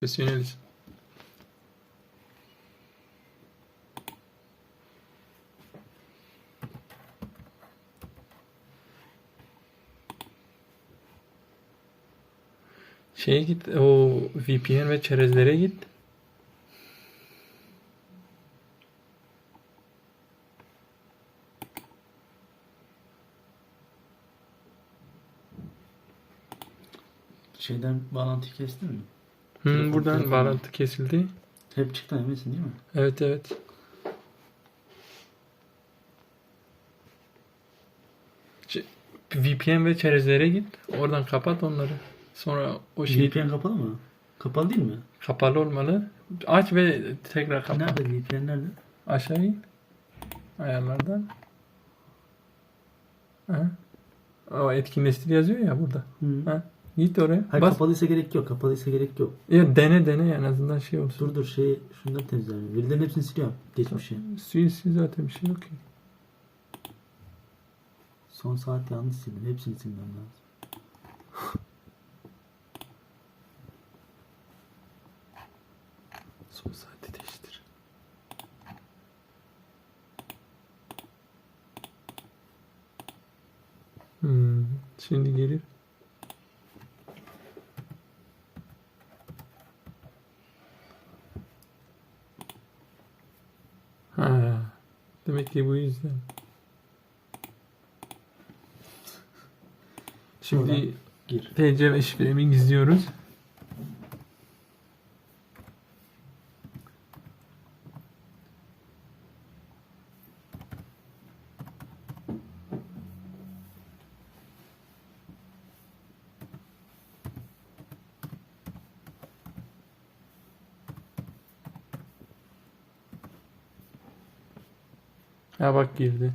Profesyoneliz. Şeye git, o VPN ve çerezlere git. Şeyden bağlantıyı kestin mi? Telefon- buradan bağlantı kesildi. Hep çıktı eminsin değil mi? Evet evet. Ç- VPN ve çerezlere git. Oradan kapat onları. Sonra o şey VPN kapalı mı? Kapalı değil mi? kapalı olmalı. Aç ve tekrar kapat. Nerede VPN nerede? Aşağı in. Ayarlardan. Ha. O etkinleştir yazıyor ya burada. Hı. Ha. Git oraya. Hayır Bas. kapalıysa gerek yok. Kapalıysa gerek yok. Ya dene dene en azından şey olsun. Dur dur şey şunları temizleyelim. Verilerin hepsini siliyorum. Geçmişi. Sil sil zaten bir şey yok ki. Son saat yanlış sildim. Hepsini silmem lazım. Son saati değiştir. Hmm, şimdi gelir. Ha, demek ki bu yüzden. Şimdi Oradan Gir. TC ve şifremi gizliyoruz. Ha bak girdi.